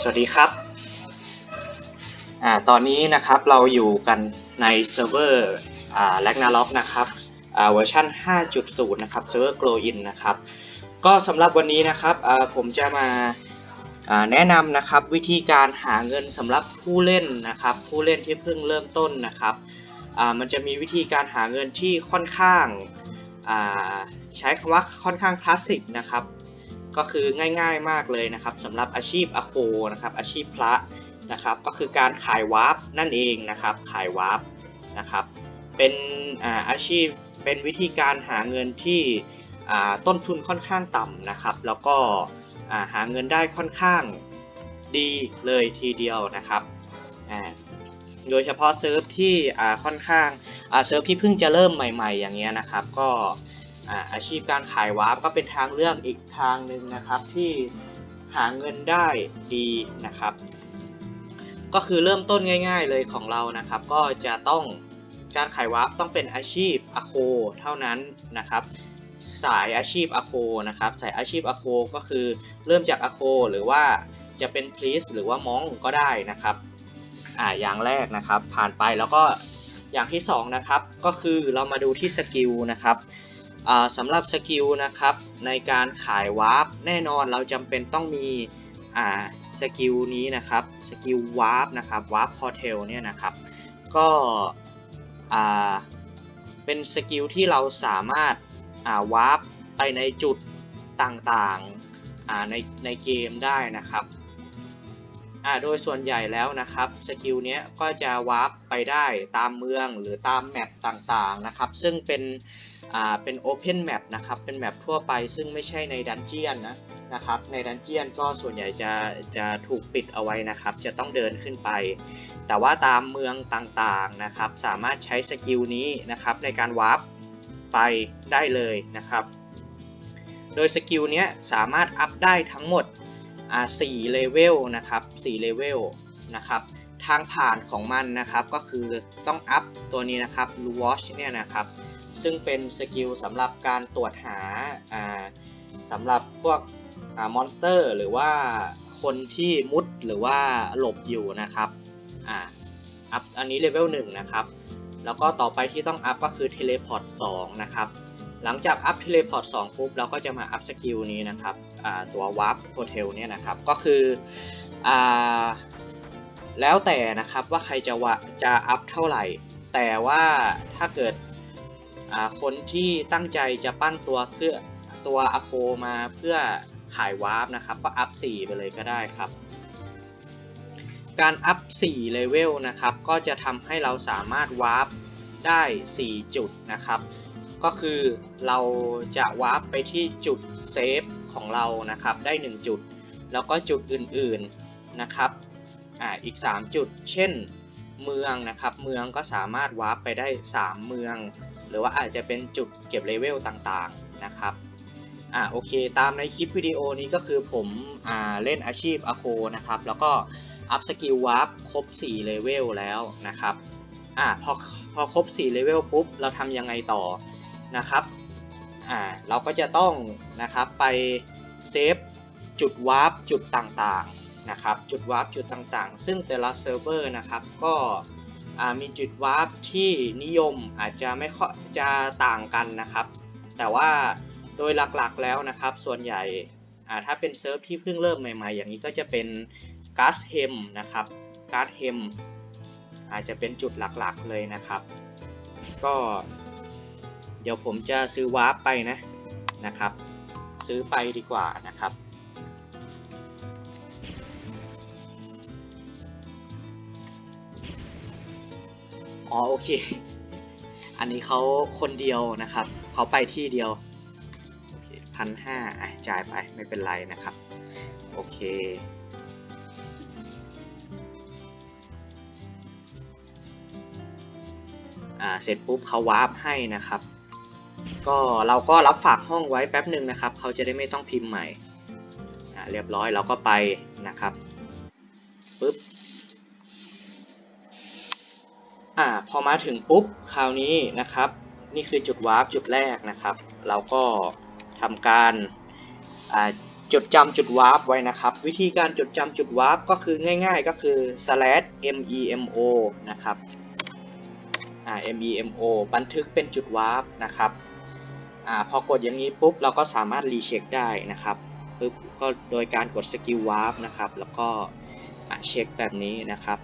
สวัสดีครับอ่าตอนนี้นะครับเราอยู่กันในเซิร์ฟเวอร์อ่า Ragnarok นะครับอ่าเวอร์ชัน5.0 นะครับเซิร์ฟเวอร์ Grow In นะครับก็สำหรับวันนี้นะครับอ่าผมจะมาอ่าแนะนำนะครับวิธีการหาเงินสำหรับผู้เล่นนะครับผู้เล่นที่เพิ่งเริ่มต้นนะครับอ่ามันจะมีวิธีการหาเงินที่ค่อนข้างอ่าใช้คำว่าค่อนข้างคลาสสิกนะครับ ก็คือง่ายๆมากเลยนะครับสำหรับอาชีพอโคนะครับอาชีพพระนะครับก็คือการขายวาร์ปนั่นเองนะครับขายวาร์ปนะครับเป็นอาอาชีพเป็นวิธีการหาเงินที่ต้นทุนค่อนข้างต่ำนะครับ แล้วก็หาเงินได้ค่อนข้างดีเลยทีเดียวนะครับโดยเฉพาะเซิร์ฟที่ค่อนข้างเซิร์ฟที่เพิ่งจะเริ่มใหม่ ๆ อย่างเงี้ยนะครับ ก็ อาชีพการขายวาร์ปก็เป็นทางเลือกอีกทางหนึ่งนะครับที่หาเงินได้ดีนะครับ ก็คือเริ่มต้นง่าย ๆเลยของเรานะครับ ก็จะต้องการขายวาร์ปต้องเป็นอาชีพอโคเท่านั้นนะครับ สายอาชีพอโคนะครับ สายอาชีพอโคก็คือเริ่มจากอโคหรือว่าจะเป็นพลีสหรือว่ามองก็ได้นะครับอ่าอย่างแรกนะครับ ผ่านไปแล้วก็อย่างที่สองนะครับก็คือเรามาดูที่สกิลนะครับ สำหรับสกิลนะครับในการขายวาร์ปแน่นอนเราจำเป็นต้องมีสกิลนี้นะครับสกิลวาร์ปนะครับวาร์ปพอเทลเนี่ยนะครับก็เป็นสกิลที่เราสามารถวาร์ปไปในจุดต่างๆในในเกมได้นะครับ อ่าโดยส่วนใหญ่แล้วนะครับสกิลเนี้ยก็จะวาร์ปไปได้ตามเมืองหรือตามแมปต่างๆนะครับ ซึ่งเป็นอ่าเป็น Open Map นะครับเป็นแมปทั่วไปซึ่งไม่ใช่ในดันเจียนนะนะครับในดันเจียนก็ส่วนใหญ่จะจะถูกปิดเอาไว้นะครับ จะต้องเดินขึ้นไป แต่ว่าตามเมืองต่างๆนะครับ สามารถใช้สกิลนี้นะครับในการวาร์ปไปได้เลยนะครับ โดยสกิลเนี้ยสามารถอัพได้ทั้งหมด อ่า4เลเวลนะครับ4เลเวลนะครับทางผ่านของมันนะครับก็คือต้องอัพตัวนี้นะครับ r Watch เนี่ยนะครับซึ่งเป็นสกิลสำหรับการตรวจหาสำหรับพวกอมอนสเตอร์หรือว่าคนที่มุดหรือว่าหลบอยู่นะครับอ่าอัพอันนี้เลเวล1นะครับ แล้วก็ต่อไปที่ต้องอัพก็คือเทเลพอร์ต2นะครับ หลังจากอัพเทเลพอร์ต2ปุ๊บเราก็จะมาอัพสกิลนี้นะครับตัววาร์ปโฮเทลเนี่ยนะครับ ก็คืออแล้วแต่นะครับว่าใครจะวะจะอัพเท่าไหร่ แต่ว่าถ้าเกิดคนที่ตั้งใจจะปั้นตัวเพื่อตัวอะโคมาเพื่อขายวาร์ปนะครับ ก็อัพ 4 ไปเลยก็ได้ครับ การอัพ 4 เลเวลนะครับ ก็จะทำให้เราสามารถวาร์ปได้ 4 จุดนะครับ ก็คือเราจะวาร์ปไปที่จุดเซฟของเรานะครับ ได้ 1 จุด แล้วก็จุดอื่นๆนะครับอ่าอีก 3 จุด เช่น เมืองนะครับ เมืองก็สามารถวาร์ปไปได้ 3 เมือง หรือว่าอาจจะเป็นจุดเก็บเลเวลต่างๆนะครับอ่าโอเค ตามในคลิปวิดีโอนี้ก็คือผมอ่าเล่นอาชีพอโคนะครับ แล้วก็อัพสกิลวาร์ปครบ4เลเวลแล้วนะครับอ่าพอพอครบ4เลเวลปุ๊บ เราทำยังไงต่อ นะครับอ่าเราก็จะต้องนะครับไปเซฟจุดวาร์ปจุดต่างๆนะครับจุดวาร์ปจุดต่างๆ ซึ่งแต่ละเซิร์ฟเวอร์นะครับก็อ่ามีจุดวาร์ปที่นิยมอาจจะไม่ค่อยจะต่างกันนะครับ แต่ว่าโดยหลักๆแล้วนะครับ ส่วนใหญ่อ่าถ้าเป็นเซิร์ฟที่เพิ่งเริ่มใหม่ๆ อย่างนี้ก็จะเป็นก๊าซเฮมนะครับก๊าซเฮมอาจจะเป็นจุดหลักๆเลยนะครับ ก็ ดี๋ยวผมจะซื้อวาร์ปไปนะนะครับ ซื้อไปดีกว่านะครับ อ๋อโอเค อันนี้เขาคนเดียวนะครับ เขาไปที่เดียวโอเคพันห้าจ่ายไปไม่เป็นไรนะครับ โอเคอ่าเสร็จปุ๊บเขาวาร์ปให้นะครับ ก็เราก็รับฝากห้องไว้แป๊บหนึ่งนะครับ เขาจะได้ไม่ต้องพิมพ์ใหม่เรียบร้อยเราก็ไปนะครับปุ๊บอ่าพอมาถึงปุ๊บคราวนี้นะครับ นี่คือจุดวาร์ปจุดแรกนะครับ เราก็ทำการจจดจำจุดวาร์ปไว้นะครับ วิธีการจดจำจุดวาร์ปก็คือง่าย ๆ ก็คือ slash memo นะครับอ่า memo บันทึกเป็นจุดวาร์ปนะครับ อ่าพอกดอย่างนี้ปุ๊บเราก็สามารถรีเช็คได้นะครับปุ๊บก็โดยการกดสกิลวาร์ปนะครับแล้วก็เช็คแบบนี้นะครับ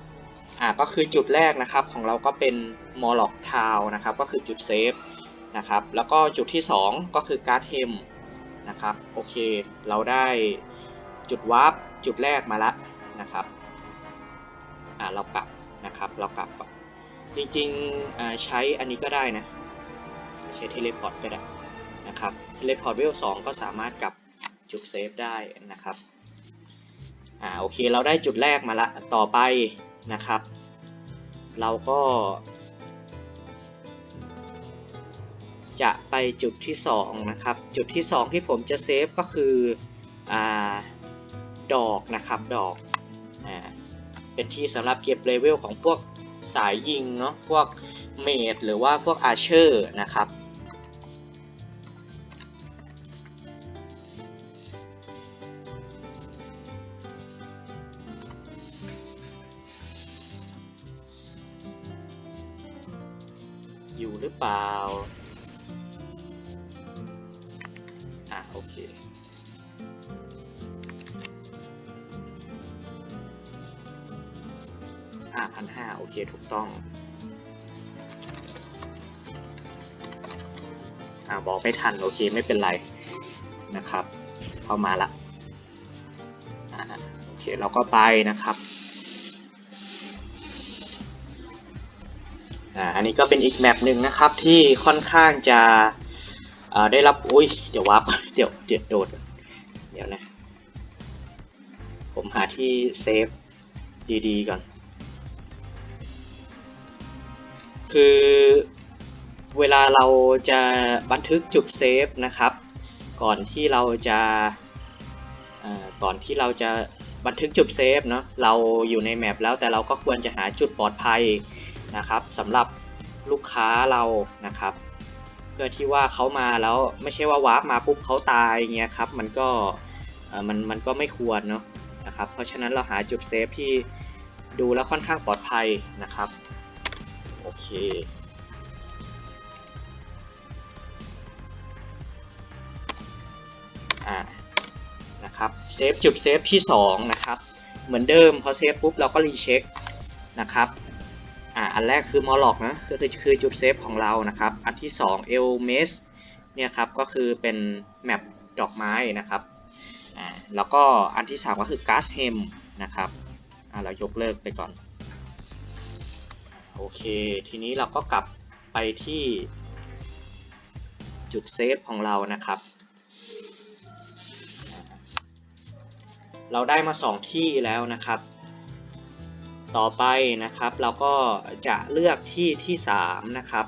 อ่าก็คือจุดแรกนะครับของเราก็เป็นมอลล็อกทาวนะครับก็คือจุดเซฟนะครับแล้วก็จุดที่ 2 ก็คือการ์ดเฮมนะครับโอเค เราได้จุดวาร์ปจุดแรกมาล้วนะครับอ่าเรากลับนะครับเรากลับก่อนจริงๆใช้อันนี้ก็ได้นะ ใช้เทเลพอร์ตก็ได้ นะครับเทเลพอร์ตเวลสก็สามารถกลับจุดเซฟได้นะครับอ่าโอเคเราได้จุดแรกมาละต่อไปนะครับ เราก็ จะไปจุดที่ 2 นะครับ จุดที่ 2 ที่ผมจะเซฟก็คืออ่าดอกนะครับดอกอ่าเป็นที่สำหรับเก็บเลเวลของพวกสายยิงเนาะพวกเมดหรือว่าพวกอาเชอร์นะครับ อยู่หรือเปล่า อะโอเค อะพันห้าโอเคถูกต้อง อะบอกไม่ทันโอเคไม่เป็นไรนะครับ เข้ามาละ อะโอเคเราก็ไปนะครับ อ่าอันนี้ก็เป็นอีกแมปหนึ่งนะครับที่ค่อนข้างจะอ่าได้รับอุ้ยเดี๋ยววับเดี๋ยวเดี๋ยวโดดเดี๋ยวนะ ผมหาที่เซฟดีๆก่อน คือเวลาเราจะบันทึกจุดเซฟนะครับ ก่อนที่เราจะก่อนที่เราจะบันทึกจุดเซฟเนาะเราอยู่ในแมปแล้วแต่เราก็ควรจะหาจุดปลอดภัย นะครับสำหรับลูกค้าเรานะครับ เพื่อที่ว่าเขามาแล้วไม่ใช่ว่าวาร์ปมาปุ๊บเขาตายเงี้ยครับมันก็มันมันก็ไม่ควรเนาะนะครับเพราะฉะนั้นเราหาจุดเซฟที่ดูแล้วค่อนข้างปลอดภัยนะครับโอเคอ่านะครับเซฟจุดเซฟที่ 2 นะครับ เหมือนเดิมพอเซฟปุ๊บเราก็รีเช็คนะครับ อ่าอันแรกคือมอลล็อกนะคือคือคือจุดเซฟของเรานะครับ อันที่ 2 เอลเมสเนี่ยครับก็คือเป็นแมปดอกไม้นะครับอ่าแล้วก็อันที่ 3 ก็คือก๊าซเฮมนะครับอ่าเรายกเลิกไปก่อนโอเค ทีนี้เราก็กลับไปที่จุดเซฟของเรานะครับ เราได้มา 2 ที่แล้วนะครับ ต่อไปนะครับเราก็จะเลือกที่ที่ 3 นะครับ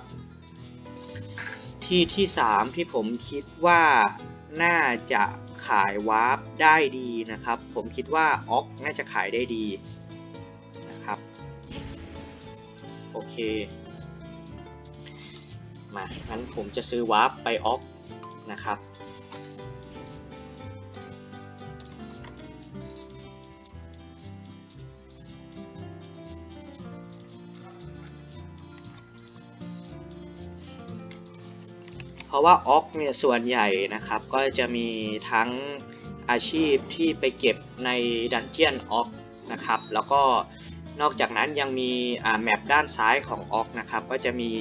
ที่ที่ 3 ที่ผมคิดว่าน่าจะขาย วาร์ปได้ดีนะครับ ผมคิดว่าออกน่าจะขายได้ดีนะครับ โอเค มางั้นผมจะซื้อ วาร์ปไปออกนะครับ ราะว่าออกเนี่ยส่วนใหญ่นะครับ ก็จะมีทั้งอาชีพที่ไปเก็บในดันเจียนออกนะครับ แล้วก็นอกจากนั้นยังมีแมปด้านซ้ายของออกนะครับ ก็จะมี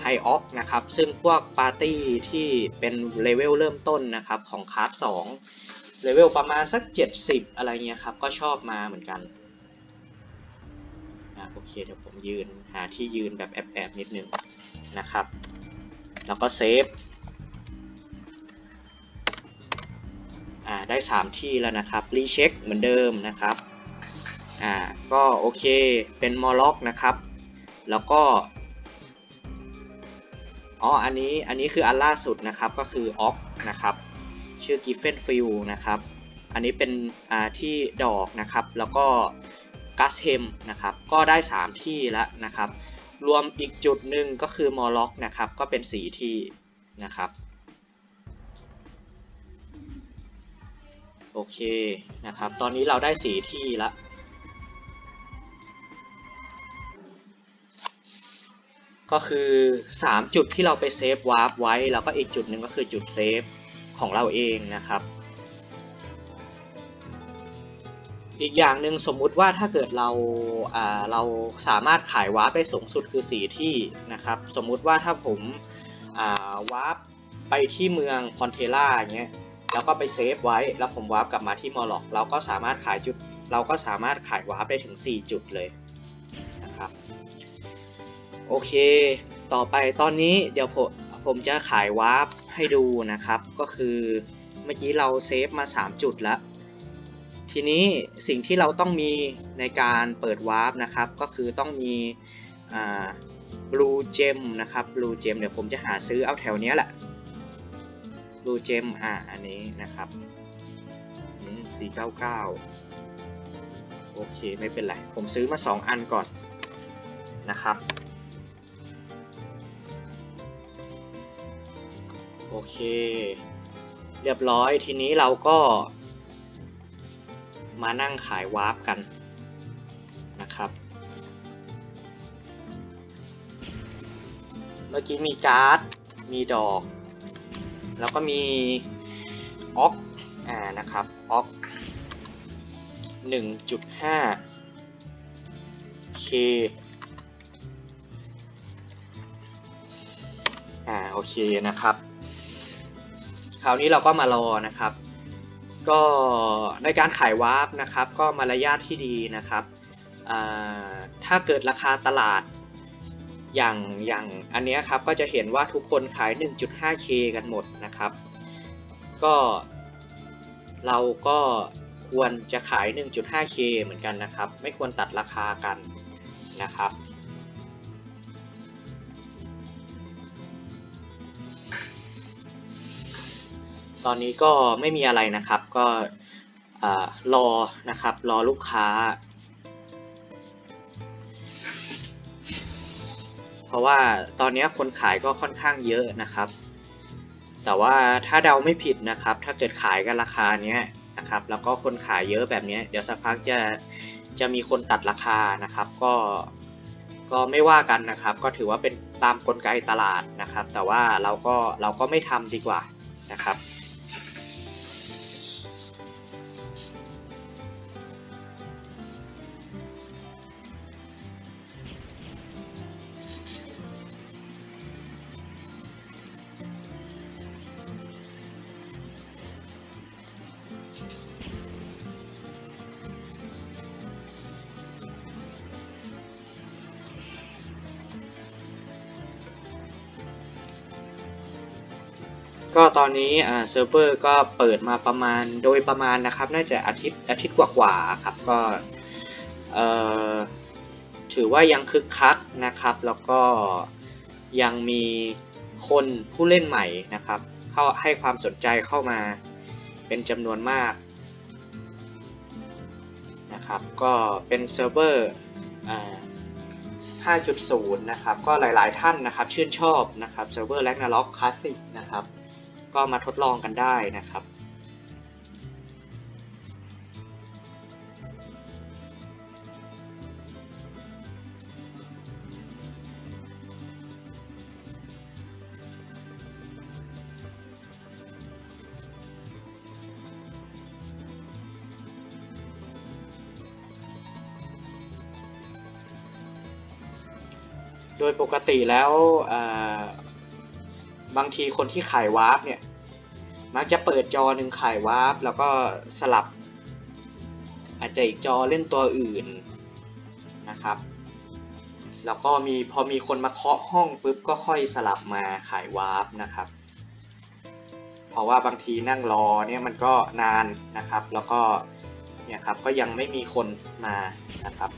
ไฮออกนะครับ ซึ่งพวกปาร์ตี้ที่เป็นเลเวลเริ่มต้นนะครับของคลาส2เลเวลประมาณสัก 70 อะไรเงี้ยครับ ก็ชอบมาเหมือนกันโอเคเดี๋ยวผมยืนหาที่ยืนแบบแอบๆนิดนึงนะครับ แล้วก็เซฟอ่าได้ 3 ที่แล้วนะครับ รีเช็คเหมือนเดิมนะครับอ่าก็โอเคเป็นมอล็อกนะครับ แล้วก็อ๋ออันนี้อันนี้คืออันล่าสุดนะครับก็คือออกนะครับชื่อ Giffen f i e l นะครับอันนี้เป็นอ่าที่ดอกนะครับ แล้วก็กัสเฮมนะครับ ก็ได้ 3 ที่แล้วนะครับ รวมอีกจุดหนึ่งก็คือมอล็อกนะครับ ก็เป็นสีที่นะครับ โอเคนะครับ ตอนนี้เราได้สีที่ละก็คือ 3 จุดที่เราไปเซฟวาร์ปไว้ แล้วก็อีกจุดหนึ่งก็คือจุดเซฟของเราเองนะครับ อีกอย่างหนึ่งสมมุติว่าถ้าเกิดเราเราสามารถขายวาร์ปได้สูงสุดคือ 4 ที่นะครับ สมมุติว่าถ้าผมาวาร์ปไปที่เมืองคอนเทล่าอย่างเงี้ยแล้วก็ไปเซฟไว้แล้วผมวาร์ปกลับมาที่มอลล็อกเราก็สามารถขายจุด เราก็สามารถขายวาร์ปได้ถึง 4 จุดเลยนะครับโอเค ต่อไปตอนนี้เดี๋ยวผมผมจะขายวาร์ปให้ดูนะครับ ก็คือเมื่อกี้เราเซฟมา 3 จุดแล้ว ทีนี้สิ่งที่เราต้องมีในการเปิดวาร์ปนะครับ ก็คือต้องมีอ่า blue gem นะครับ blue gem เดี๋ยวผมจะหาซื้อเอาแถวเนี้ยแหละ blue gem อ่าอันนี้นะครับอืม499 โอเค ไม่เป็นไร ผมซื้อมา 2 อันก่อนนะครับ โอเค เรียบร้อยทีนี้เราก็ มานั่งขายวาร์ปกันนะครับ เมื่อกี้มีการ์ด มีดอก แล้วก็มีออกอ่านะครับออก1.5 k อ่าโอเคนะครับ คราวนี้เราก็มารอนะครับ ก็ในการขายวาร์ปนะครับก็มารยาทที่ดีนะครับถ้าเกิดราคาตลาดอย่างอย่างอันนี้ครับก็จะเห็นว่าทุกคนขาย 1.5k กันหมดนะครับ ก็เราก็ควรจะขาย 1.5k เหมือนกันนะครับ ไม่ควรตัดราคากันนะครับ ตอนนี้ก็ไม่มีอะไรนะครับ ก็รอนะครับ รอลูกค้า เพราะว่าตอนนี้คนขายก็ค่อนข้างเยอะนะครับ แต่ว่าถ้าเดาไม่ผิดนะครับ ถ้าเกิดขายกันราคาเนี้ยนะครับ แล้วก็คนขายเยอะแบบเนี้ยเดี๋ยวสักพักจะจะมีคนตัดราคานะครับ ก็ก็ไม่ว่ากันนะครับ ก็ถือว่าเป็นตามกลไกตลาดนะครับ แต่ว่าเราก็เราก็ไม่ทำดีกว่านะครับ ก็ตอนนี้อ่าเซิร์ฟเวอร์ก็เปิดมาประมาณโดยประมาณนะครับ น่าจะอาทิตย์อาทิตย์กว่าๆครับก็เอ่อถือว่ายังคึกคักนะครับ แล้วก็ยังมีคนผู้เล่นใหม่นะครับ เข้าให้ความสนใจเข้ามาเป็นจำนวนมากนะครับ ก็เป็นเซิร์ฟเวอร์5.0 นะครับ ก็หลายๆท่านนะครับ ชื่นชอบนะครับเซิร์ฟเวอร์ Ragnarok Classic นะครับ ก็มาทดลองกันได้นะครับ โดยปกติแล้วบางทีคนที่ขายวาร์ปเนี่ย มักจะเปิดจอหนึ่งขายวาร์ปแล้วก็สลับ อาจจะอีกจอเล่นตัวอื่นนะครับ แล้วก็มีพอมีคนมาเคาะห้องปุ๊บก็ค่อยสลับมาขายวาร์ปนะครับ เพราะว่าบางทีนั่งรอเนี่ยมันก็นานนะครับ แล้วก็เนี่ยครับก็ยังไม่มีคนมานะครับ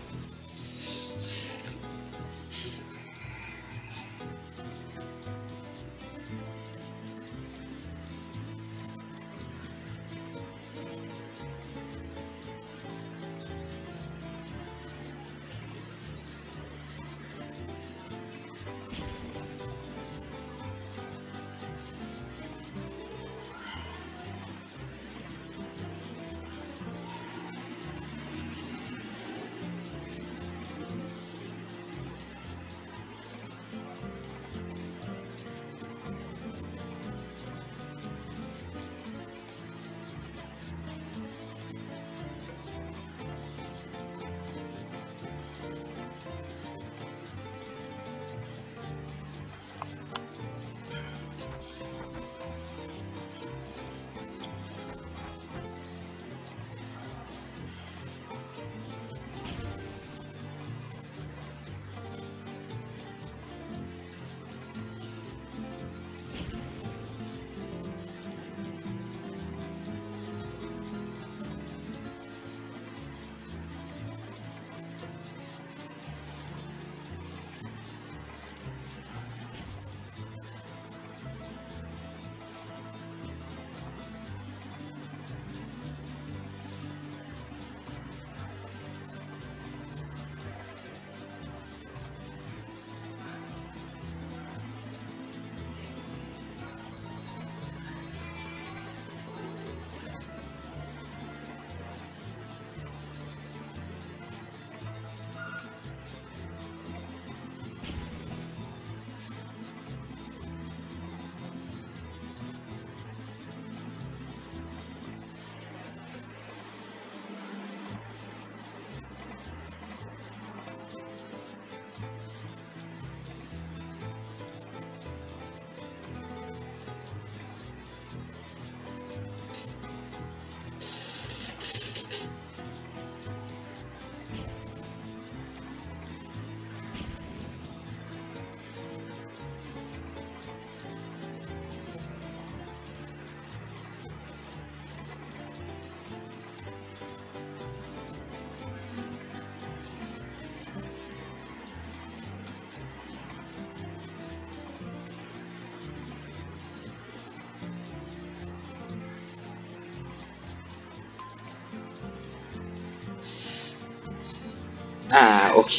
โอเค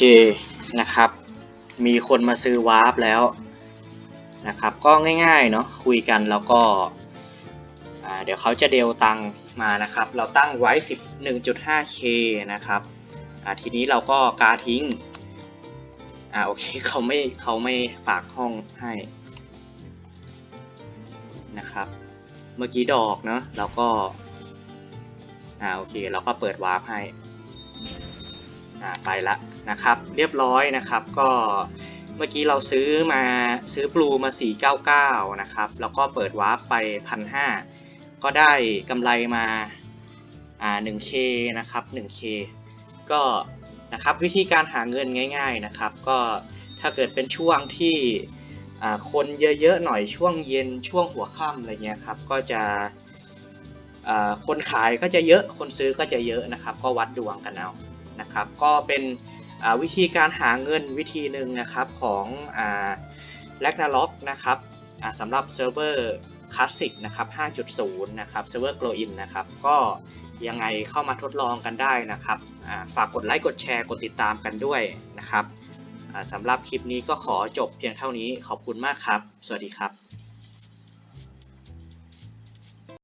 นะครับ มีคนมาซื้อวาร์ปแล้วนะครับ ก็ง่ายๆเนาะคุยกันแล้วก็เดี๋ยวเขาจะเดลตังมานะครับ เราตั้งไว้ 11.5k นะครับทีนี้เราก็กาทิ้งอ่าโอเคเขาไม่เขาไม่ฝากห้องให้นะครับ เมื่อกี้ดอกเนาะแล้วก็อ่าโอเคเราก็เปิดวาร์ปให้อ่าไปละ นะครับเรียบร้อยนะครับก็เมื่อกี้เราซื้อมาซื้อบลูมา 499 นะครับแล้วก็เปิดวาร์ปไป 1,500 ก็ได้กำไรมาอ่า 1k นะครับ 1k ก็นะครับวิธีการหาเงินง่าย ๆนะครับ ก็ถ้าเกิดเป็นช่วงที่คนเยอะๆหน่อยช่วงเย็นช่วงหัวค่ำอะไรเงี้ยครับก็จะคนขายก็จะเยอะคนซื้อก็จะเยอะนะครับ ก็วัดดวงกันเอานะครับ ก็เป็น วิธีการหาเงินวิธีหนึ่งนะครับของแลกนาล็อกนะครับสำหรับเซิร์ฟเวอร์คลาสสิกนะครับ 5.0 นะครับเซิร์ฟเวอร์ Grow In นะครับ ก็ยังไงเข้ามาทดลองกันได้นะครับฝากกดไลค์ กดแชร์ กดติดตามกันด้วยนะครับสำหรับคลิปนี้ก็ขอจบเพียงเท่านี้ขอบคุณมากครับ สวัสดีครับ